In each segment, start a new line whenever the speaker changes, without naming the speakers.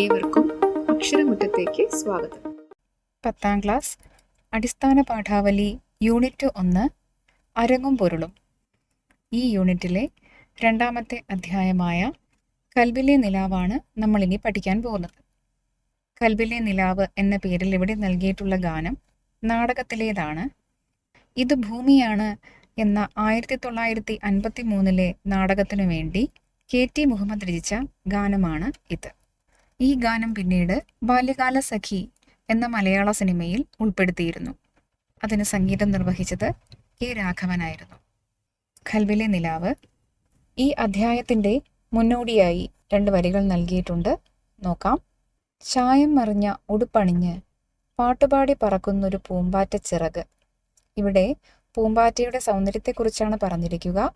ഏവർക്കും അക്ഷരമുറ്റത്തേക്ക് സ്വാഗതം.
പത്താം ക്ലാസ് അടിസ്ഥാന പാഠാവലി യൂണിറ്റ് ഒന്ന് അരങ്ങും പൊരുളും. ഈ യൂണിറ്റിലെ രണ്ടാമത്തെ അധ്യായമായ കൽബിലെ നിലാവാണ് നമ്മളിനി പഠിക്കാൻ പോകുന്നത്. കൽബിലെ നിലാവ് എന്ന പേരിൽ ഇവിടെ നൽകിയിട്ടുള്ള ഗാനം നാടകത്തിലേതാണ്. ഇത് ഭൂമിയാണ് എന്ന ആയിരത്തി തൊള്ളായിരത്തി അൻപത്തി മൂന്നിലെ നാടകത്തിനു വേണ്ടി കെ ടി മുഹമ്മദ് രചിച്ച ഗാനമാണ് ഇത്. ഈ ഗാനം പിന്നീട് ബാല്യകാല സഖി എന്ന മലയാള സിനിമയിൽ ഉൾപ്പെടുത്തിയിരുന്നു. അതിന് സംഗീതം നിർവഹിച്ചത് കെ രാഘവനായിരുന്നു. ഖൽവിലെ നിലാവ് ഈ അധ്യായത്തിന്റെ മുന്നോടിയായി രണ്ട് വരികൾ നൽകിയിട്ടുണ്ട്. നോക്കാം. ചായം മറിഞ്ഞ ഉടുപ്പണിഞ്ഞ് പാട്ടുപാടി പറക്കുന്നൊരു പൂമ്പാറ്റ ചിറക്. ഇവിടെ പൂമ്പാറ്റയുടെ സൗന്ദര്യത്തെക്കുറിച്ചാണ് പറഞ്ഞിരിക്കുക.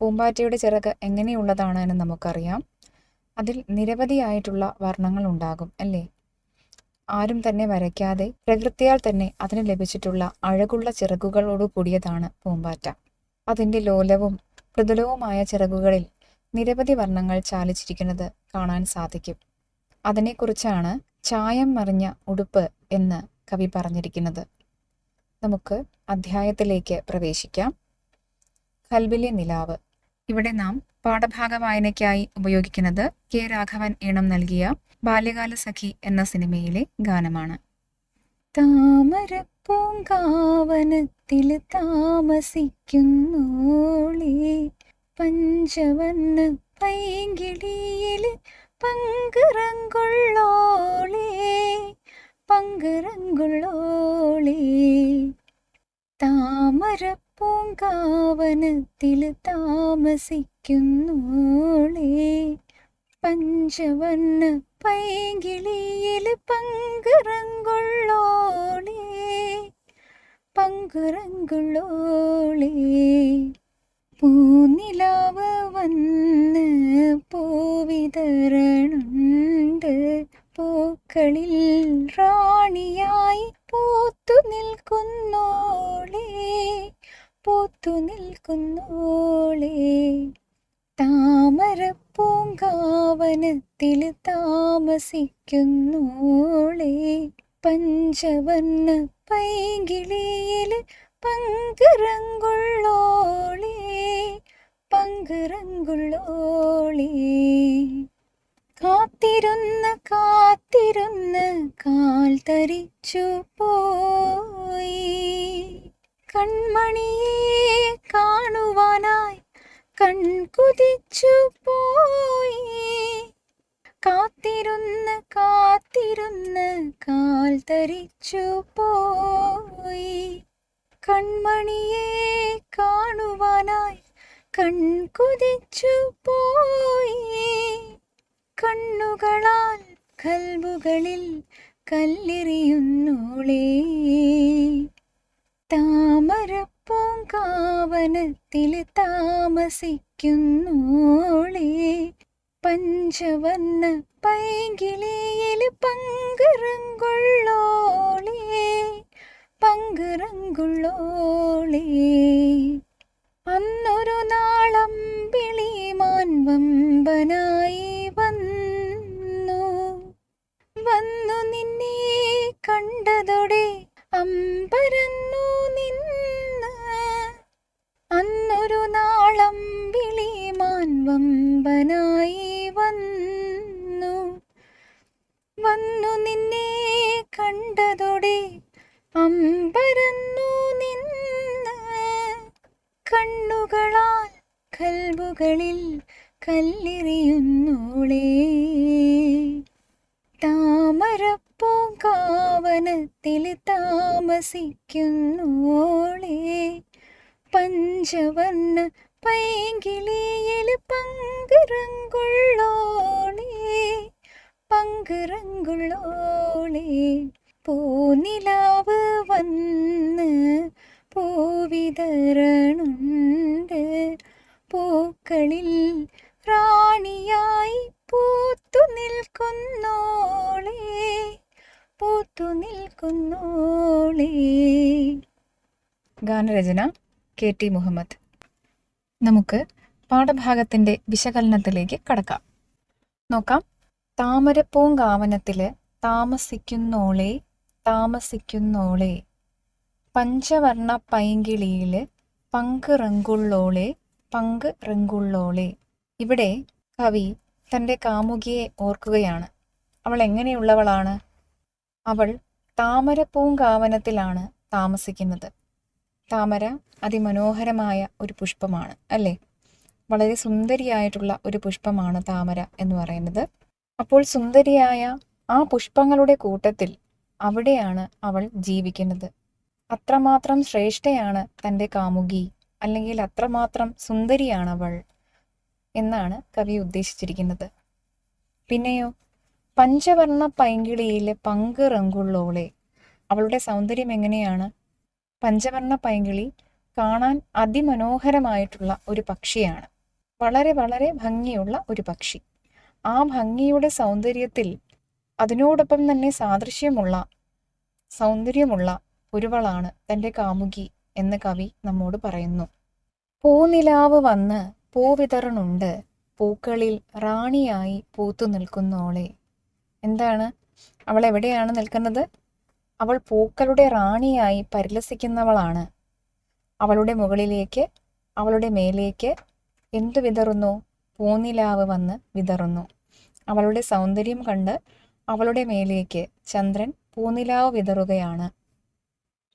പൂമ്പാറ്റയുടെ ചിറക് എങ്ങനെയുള്ളതാണ് എന്ന് നമുക്കറിയാം. അതിൽ നിരവധിയായിട്ടുള്ള വർണങ്ങൾ ഉണ്ടാകും അല്ലേ? ആരും തന്നെ വരയ്ക്കാതെ പ്രകൃതിയാൽ തന്നെ അതിന് ലഭിച്ചിട്ടുള്ള അഴകുള്ള ചിറകുകളോട് കൂടിയതാണ് പൂമ്പാറ്റ. അതിന്റെ ലോലവും മൃദുലവുമായ ചിറകുകളിൽ നിരവധി വർണങ്ങൾ ചാലിച്ചിരിക്കുന്നത് കാണാൻ സാധിക്കും. അതിനെക്കുറിച്ചാണ് ചായം മറിഞ്ഞ ഉടുപ്പ് എന്ന് കവി പറഞ്ഞിരിക്കുന്നത്. നമുക്ക് അധ്യായത്തിലേക്ക് പ്രവേശിക്കാം. കൽബിലെ നിലാവ്. ഇവിടെ നാം പാഠഭാഗ വായനയ്ക്കായി ഉപയോഗിക്കുന്നത് കെ രാഘവൻ ഈണം നൽകിയ ബാല്യകാല സഖി എന്ന സിനിമയിലെ ഗാനമാണ്. താമരപ്പൂങ്കാവനത്തിൽ താമസിക്കുന്നോളേ പഞ്ചവന്ന പൈങ്കിളിയിൽ പങ്കിറങ്കുള്ളോളേ പങ്കിറങ്കുള്ളോളേ. താമരപ്പൂങ്കാവനത്തിൽ താമസിക്കുന്നോളേ. പഞ്ചവണ്ണ പൈങ്കിളിയിൽ പങ്കുറങ്കുള്ളോളേ പങ്കുറങ്കുള്ളോളേ പൂനിലാവ് വന്ന് പൂവിതരണുണ്ട്. പൂക്കളിൽ റാണിയായി പൂത്തു നിൽക്കുന്നോളേ. പൂത്തു നിൽക്കുന്നോളേ താമരപ്പൂങ്കാവനത്തിൽ താമസിക്കുന്നോളേ പഞ്ചവർണ പൈകിളിയിൽ പങ്കിറങ്കുള്ളോളേ. പങ്കിറങ്കുള്ളോളേ. കാത്തിരുന്ന് കാത്തിരുന്ന് കാൽ തരിച്ചു പോയി. കൺമണിയെ കാണുവാനായി കൺകുതിച്ചു പോയി കാത്തിരുന്ന് കാത്തിരുന്ന് കാൽ തരിച്ചു പോയി. കൺമണിയെ കാണുവാനായി കൺകുതിച്ചു പോയി കണ്ണുകളാൽ കൽവുകളിൽ കല്ലെറിയുന്നോളേ. താമരപ്പൂങ്കാവനത്തിൽ താമസിക്കുന്നോളേ. പഞ്ചവന്ന പൈകിളിയിൽ പങ്കിറങ്കുള്ളോളേ പങ്കിറങ്കുള്ളോളേ അന്നൊരു നാളം വിളിമാൻ വമ്പനായി വന്നു. വന്നു നിന്നെ കണ്ടതോടെ അമ്പരന്നു വമ്പനായി വന്നു. വന്നു നിന്നെ കണ്ടതോടെ അമ്പരന്നു നിന്ന് കണ്ണുകളാൽ കൽബുകളിൽ കല്ലെറിയുന്നോളേ. താമരപ്പൂങ്കാവനത്തിൽ താമസിക്കുന്നോളേ. പഞ്ചവർണ പൈങ്കിളിയിൽ പങ്കുറങ്കുള്ളോളേ പങ്കുറങ്കുള്ളോളേ. പൂനിലാവ് വന്ന് പൂവിതരണുണ്ട്. പൂക്കളിൽ റാണിയായി പൂത്തു നിൽക്കുന്നോളേ പൂത്തു നിൽക്കുന്നോളേ. ഗാനരചന കെ ടി മുഹമ്മദ്. നമുക്ക് പാഠഭാഗത്തിന്റെ വിശകലനത്തിലേക്ക് കടക്കാം. നോക്കാം. താമരപ്പൂങ്കാവനത്തിൽ താമസിക്കുന്നോളെ താമസിക്കുന്നോളെ. പഞ്ചവർണ പൈങ്കിളിയിൽ പങ്ക് റെങ്കുള്ളോളെ പങ്ക് റെങ്കുള്ളോളെ ഇവിടെ കവി തന്റെ കാമുകിയെ ഓർക്കുകയാണ്. അവൾ എങ്ങനെയുള്ളവളാണ്? അവൾ താമരപ്പൂങ്കാവനത്തിലാണ് താമസിക്കുന്നത്. താമര അതിമനോഹരമായ ഒരു പുഷ്പമാണ് അല്ലേ? വളരെ സുന്ദരിയായിട്ടുള്ള ഒരു പുഷ്പമാണ് താമര എന്ന് പറയുന്നത്. അപ്പോൾ സുന്ദരിയായ ആ പുഷ്പങ്ങളുടെ കൂട്ടത്തിൽ അവിടെയാണ് അവൾ ജീവിക്കുന്നത്. അത്രമാത്രം ശ്രേഷ്ഠയാണ് തന്റെ കാമുകി അല്ലെങ്കിൽ അത്രമാത്രം സുന്ദരിയാണ് അവൾ എന്നാണ് കവി ഉദ്ദേശിച്ചിരിക്കുന്നത്. പിന്നെയോ പഞ്ചവർണ പൈങ്കിളിയിലെ പങ്ക് റങ്കുള്ളോളെ അവളുടെ സൗന്ദര്യം എങ്ങനെയാണ്? പഞ്ചവർണ പൈങ്കിളി കാണാൻ അതിമനോഹരമായിട്ടുള്ള ഒരു പക്ഷിയാണ്. വളരെ വളരെ ഭംഗിയുള്ള ഒരു പക്ഷി. ആ ഭംഗിയുടെ സൗന്ദര്യത്തിൽ അതിനോടൊപ്പം തന്നെ സാദൃശ്യമുള്ള സൗന്ദര്യമുള്ള ഒരുവളാണ് തന്റെ കാമുകി എന്ന് കവി നമ്മോട് പറയുന്നു. പൂനിലാവ് വന്ന് പൂവിതറണുണ്ട് പൂക്കളിൽ റാണിയായി പൂത്തു നിൽക്കുന്നോളെ എന്താണ്? അവൾ എവിടെയാണ് നിൽക്കുന്നത്? അവൾ പൂക്കളുടെ റാണിയായി പരിലസിക്കുന്നവളാണ്. അവളുടെ മുകളിലേക്ക് അവളുടെ മേലേക്ക് എന്തു വിതറുന്നു? പൂനിലാവ് വന്ന് വിതറുന്നു. അവളുടെ സൗന്ദര്യം കണ്ട് അവളുടെ മേലേക്ക് ചന്ദ്രൻ പൂനിലാവ് വിതറുകയാണ്.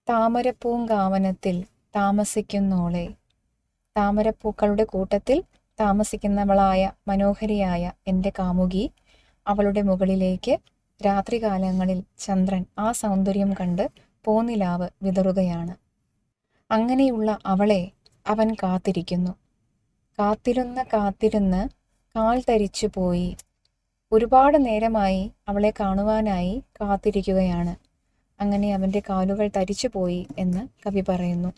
താമരപ്പൂങ്കാവനത്തിൽ താമസിക്കുന്നോളെ. താമരപ്പൂക്കളുടെ കൂട്ടത്തിൽ താമസിക്കുന്നവളായ മനോഹരിയായ എന്റെ കാമുകി അവളുടെ മുകളിലേക്ക് രാത്രികാലങ്ങളിൽ ചന്ദ്രൻ ആ സൗന്ദര്യം കണ്ട് പൂനിലാവ് വിതറുകയാണ്. അങ്ങനെയുള്ള അവളെ അവൻ കാത്തിരിക്കുന്നു. കാത്തിരുന്ന് കാത്തിരുന്ന് കാൽ തരിച്ചു പോയി. ഒരുപാട് നേരമായി അവളെ കാണുവാനായി കാത്തിരിക്കുകയാണ്. അങ്ങനെ അവന്റെ കാലുകൾ തരിച്ചു പോയി എന്ന് കവി പറയുന്നു.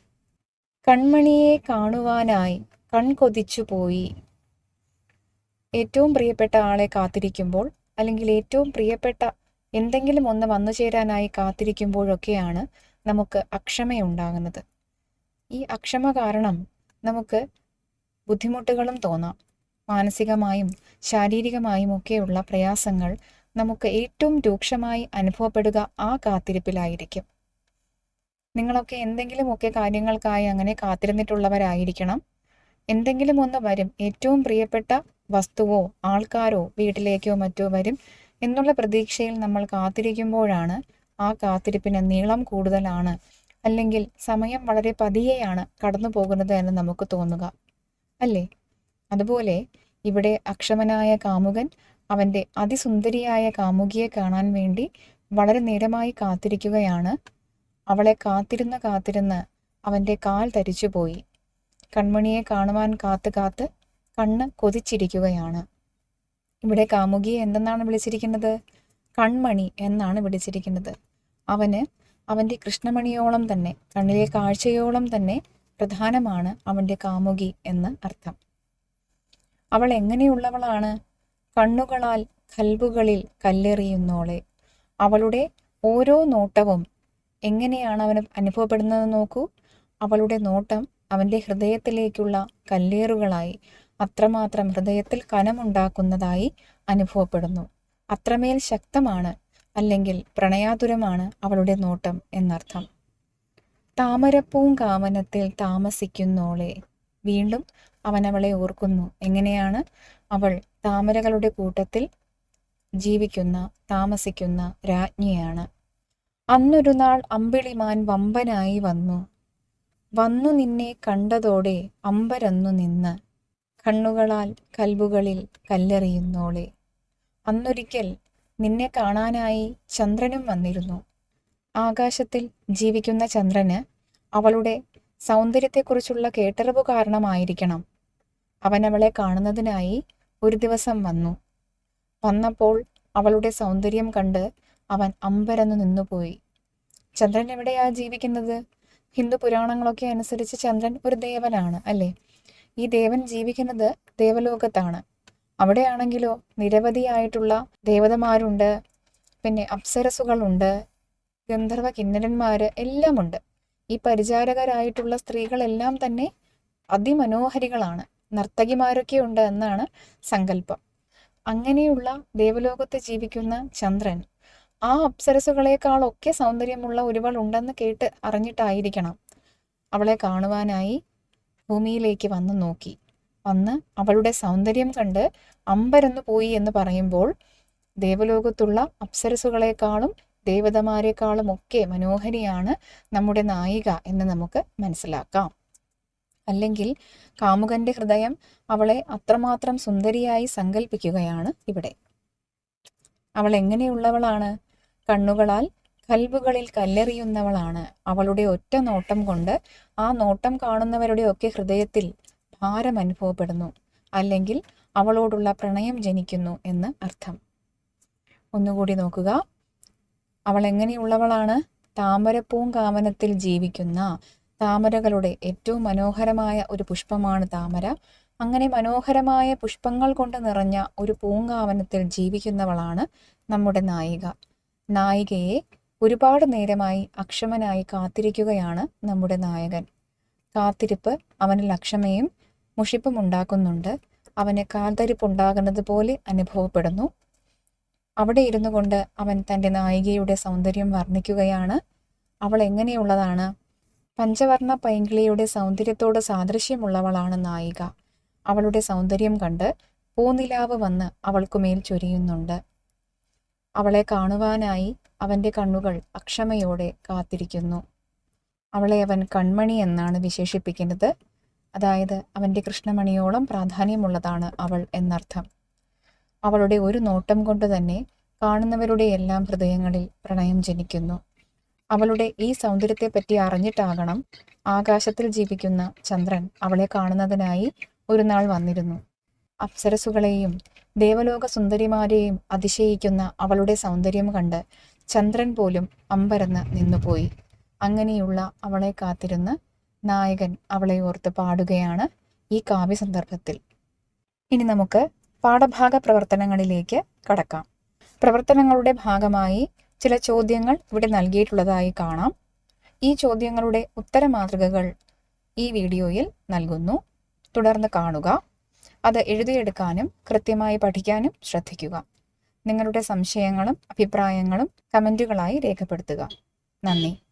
കൺമണിയെ കാണുവാനായി കൺകൊതിച്ചു പോയി. ഏറ്റവും പ്രിയപ്പെട്ട ആളെ കാത്തിരിക്കുമ്പോൾ അല്ലെങ്കിൽ ഏറ്റവും പ്രിയപ്പെട്ട എന്തെങ്കിലും ഒന്ന് വന്നു ചേരാനായി കാത്തിരിക്കുമ്പോഴൊക്കെയാണ് നമുക്ക് അക്ഷമയുണ്ടാകുന്നത്. ഈ അക്ഷമ കാരണം നമുക്ക് ബുദ്ധിമുട്ടുകളും തോന്നാം. മാനസികമായും ശാരീരികമായും ഒക്കെയുള്ള പ്രയാസങ്ങൾ നമുക്ക് ഏറ്റവും രൂക്ഷമായി അനുഭവപ്പെടുക ആ കാത്തിരിപ്പിലായിരിക്കും. നിങ്ങളൊക്കെ എന്തെങ്കിലുമൊക്കെ കാര്യങ്ങൾക്കായി അങ്ങനെ കാത്തിരുന്നിട്ടുള്ളവരായിരിക്കണം. എന്തെങ്കിലും ഒന്ന് വരും. ഏറ്റവും പ്രിയപ്പെട്ട വസ്തുവോ ആൾക്കാരോ വീട്ടിലേക്കോ മറ്റോ വരും എന്നുള്ള പ്രതീക്ഷയിൽ നമ്മൾ കാത്തിരിക്കുമ്പോഴാണ് ആ കാത്തിരിപ്പിന് നീളം കൂടുതലാണ് അല്ലെങ്കിൽ സമയം വളരെ പതിയെയാണ് കടന്നു പോകുന്നത് എന്ന് നമുക്ക് തോന്നുക. അല്ലേ? അതുപോലെ ഇവിടെ അക്ഷമനായ കാമുകൻ അവന്റെ അതിസുന്ദരിയായ കാമുകിയെ കാണാൻ വേണ്ടി വളരെ നേരമായി കാത്തിരിക്കുകയാണ്. അവളെ കാത്തിരുന്ന് കാത്തിരുന്ന് അവന്റെ കാൽ തരിച്ചുപോയി. കൺമണിയെ കാണുവാൻ കാത്ത് കാത്ത് കണ്ണ് കൊതിച്ചിരിക്കുകയാണ്. ഇവിടെ കാമുകിയെ എന്തെന്നാണ് വിളിച്ചിരിക്കുന്നത്? കൺമണി എന്നാണ് വിളിച്ചിരിക്കുന്നത്. അവന് അവന്റെ കൃഷ്ണമണിയോളം തന്നെ കണ്ണിലെ കാഴ്ചയോളം തന്നെ പ്രധാനമാണ് അവന്റെ കാമുകി എന്ന് അർത്ഥം. അവൾ എങ്ങനെയുള്ളവളാണ്? കണ്ണുകളാൽ കൽബുകളിൽ കല്ലെറിയുന്നോളെ. അവളുടെ ഓരോ നോട്ടവും എങ്ങനെയാണ് അവന് അനുഭവപ്പെടുന്നത് നോക്കൂ. അവളുടെ നോട്ടം അവന്റെ ഹൃദയത്തിലേക്കുള്ള കല്ലേറുകളായി അത്രമാത്രം ഹൃദയത്തിൽ കനമുണ്ടാക്കുന്നതായി അനുഭവപ്പെടുന്നു. അത്രമേൽ ശക്തമാണ് അല്ലെങ്കിൽ പ്രണയാതുരമാണ് അവളുടെ നോട്ടം എന്നർത്ഥം. താമരപ്പൂങ്കാവനത്തിൽ താമസിക്കുന്നോളെ. വീണ്ടും അവൻ അവളെ ഓർക്കുന്നു. എങ്ങനെയാണ് അവൾ താമരകളുടെ കൂട്ടത്തിൽ ജീവിക്കുന്ന താമസിക്കുന്ന രാജ്ഞിയാണ്. അന്നൊരു നാൾ അമ്പിളിമാൻ വമ്പനായി വന്നു. വന്നു നിന്നെ കണ്ടതോടെ അമ്പരന്നു നിന്ന് കണ്ണുകളാൽ കൽബുകളിൽ കല്ലെറിയുന്നോളെ. അന്നൊരിക്കൽ നിന്നെ കാണാനായി ചന്ദ്രനും വന്നിരുന്നു. ആകാശത്തിൽ ജീവിക്കുന്ന ചന്ദ്രന് അവളുടെ സൗന്ദര്യത്തെക്കുറിച്ചുള്ള കേട്ടറിവ് കാരണമായിരിക്കണം. അവൻ അവളെ കാണുന്നതിനായി ഒരു ദിവസം വന്നു. വന്നപ്പോൾ അവളുടെ സൗന്ദര്യം കണ്ട് അവൻ അമ്പരന്ന് നിന്നുപോയി. ചന്ദ്രൻ എവിടെയാ ജീവിക്കുന്നത്? ഹിന്ദു പുരാണങ്ങളൊക്കെ അനുസരിച്ച് ചന്ദ്രൻ ഒരു ദേവനാണ് അല്ലേ? ഈ ദേവൻ ജീവിക്കുന്നത് ദേവലോകത്താണ്. അവിടെയാണെങ്കിലോ നിരവധിയായിട്ടുള്ള ദേവതമാരുണ്ട്. പിന്നെ അപ്സരസുകളുണ്ട്. ഗന്ധർവ കിന്നരന്മാർ എല്ലാമുണ്ട്. ഈ പരിചാരകരായിട്ടുള്ള സ്ത്രീകളെല്ലാം തന്നെ അതിമനോഹരികളാണ്. നർത്തകിമാരൊക്കെ ഉണ്ട് എന്നാണ് സങ്കല്പം. അങ്ങനെയുള്ള ദേവലോകത്ത് ജീവിക്കുന്ന ചന്ദ്രൻ ആ അപ്സരസുകളെക്കാളൊക്കെ സൗന്ദര്യമുള്ള ഒരുവൾ ഉണ്ടെന്ന് കേട്ട് അറിഞ്ഞിട്ടായിരിക്കണം. അവളെ കാണുവാനായി ഭൂമിയിലേക്ക് വന്നു നോക്കി. വന്ന് അവളുടെ സൗന്ദര്യം കണ്ട് അമ്പരന്നു പോയി എന്ന് പറയുമ്പോൾ ദേവലോകത്തുള്ള അപ്സരസുകളെക്കാളും ദേവതമാരെക്കാളും ഒക്കെ മനോഹരിയാണ് നമ്മുടെ നായിക എന്ന് നമുക്ക് മനസ്സിലാക്കാം. അല്ലെങ്കിൽ കാമുകന്റെ ഹൃദയം അവളെ അത്രമാത്രം സുന്ദരിയായി സങ്കല്പിക്കുകയാണ് ഇവിടെ. അവൾ എങ്ങനെയുള്ളവളാണ്? കണ്ണുകളാൽ കൽബുകളിൽ കല്ലെറിയുന്നവളാണ്. അവളുടെ ഒറ്റ നോട്ടം കൊണ്ട് ആ നോട്ടം കാണുന്നവരുടെ ഒക്കെ ഹൃദയത്തിൽ ഭാരം അനുഭവപ്പെടുന്നു. അല്ലെങ്കിൽ അവളോടുള്ള പ്രണയം ജനിക്കുന്നു എന്ന് അർത്ഥം. ഒന്നുകൂടി നോക്കുക. അവൾ എങ്ങനെയുള്ളവളാണ്? താമരപ്പൂങ്കാമനത്തിൽ ജീവിക്കുന്ന താമരകളുടെ ഏറ്റവും മനോഹരമായ ഒരു പുഷ്പമാണ് താമര. അങ്ങനെ മനോഹരമായ പുഷ്പങ്ങൾ കൊണ്ട് നിറഞ്ഞ ഒരു പൂങ്കാവനത്തിൽ ജീവിക്കുന്നവളാണ് നമ്മുടെ നായിക. നായികയെ ഒരുപാട് നേരമായി അക്ഷമനായി കാത്തിരിക്കുകയാണ് നമ്മുടെ നായകൻ. കാത്തിരിപ്പ് അവനിൽ അക്ഷമയും മുഷിപ്പും ഉണ്ടാക്കുന്നുണ്ട് അവന് കാൽത്തരിപ്പുണ്ടാകുന്നത് പോലെ അനുഭവപ്പെടുന്നു. അവിടെ ഇരുന്നു കൊണ്ട് അവൻ തന്റെ നായികയുടെ സൗന്ദര്യം വർണിക്കുകയാണ്. അവൾ എങ്ങനെയുള്ളതാണ്? പഞ്ചവർണ പൈങ്കിളിയുടെ സൗന്ദര്യത്തോട് സാദൃശ്യമുള്ളവളാണ് നായിക. അവളുടെ സൗന്ദര്യം കണ്ട് പൂനിലാവ് വന്ന് അവൾക്കുമേൽ ചൊരിയുന്നുണ്ട്. അവളെ കാണുവാനായി അവന്റെ കണ്ണുകൾ അക്ഷമയോടെ കാത്തിരിക്കുന്നു. അവളെ അവൻ കൺമണി എന്നാണ് വിശേഷിപ്പിക്കുന്നത്. അതായത് അവന്റെ കൃഷ്ണമണിയോളം പ്രാധാന്യമുള്ളതാണ് അവൾ എന്നർത്ഥം. അവളുടെ ഒരു നോട്ടം കൊണ്ട് തന്നെ കാണുന്നവരുടെ എല്ലാം ഹൃദയങ്ങളിൽ പ്രണയം ജനിക്കുന്നു. അവളുടെ ഈ സൗന്ദര്യത്തെപ്പറ്റി അറിഞ്ഞിട്ടാകണം ആകാശത്തിൽ ജീവിക്കുന്ന ചന്ദ്രൻ അവളെ കാണുന്നതിനായി ഒരു നാൾ വന്നിരുന്നു. അപ്സരസുകളെയും ദേവലോക സുന്ദരിമാരെയും അതിശയിക്കുന്ന അവളുടെ സൗന്ദര്യം കണ്ട് ചന്ദ്രൻ പോലും അമ്പരന്ന് നിന്നുപോയി. അങ്ങനെയുള്ള അവളെ കാത്തിരുന്ന് നായകൻ അവളെ ഓർത്ത് പാടുകയാണ് ഈ കാവ്യ സന്ദർഭത്തിൽ ഇനി നമുക്ക് പാഠഭാഗ പ്രവർത്തനങ്ങളിലേക്ക് കടക്കാം. പ്രവർത്തനങ്ങളുടെ ഭാഗമായി ചില ചോദ്യങ്ങൾ ഇവിടെ നൽകിയിട്ടുള്ളതായി കാണാം. ഈ ചോദ്യങ്ങളുടെ ഉത്തര മാതൃകകൾ ഈ വീഡിയോയിൽ നൽകുന്നു. തുടർന്ന് കാണുക. അത് എഴുതിയെടുക്കാനും കൃത്യമായി പഠിക്കാനും ശ്രദ്ധിക്കുക. നിങ്ങളുടെ സംശയങ്ങളും അഭിപ്രായങ്ങളും കമന്റുകളായി രേഖപ്പെടുത്തുക. നന്ദി.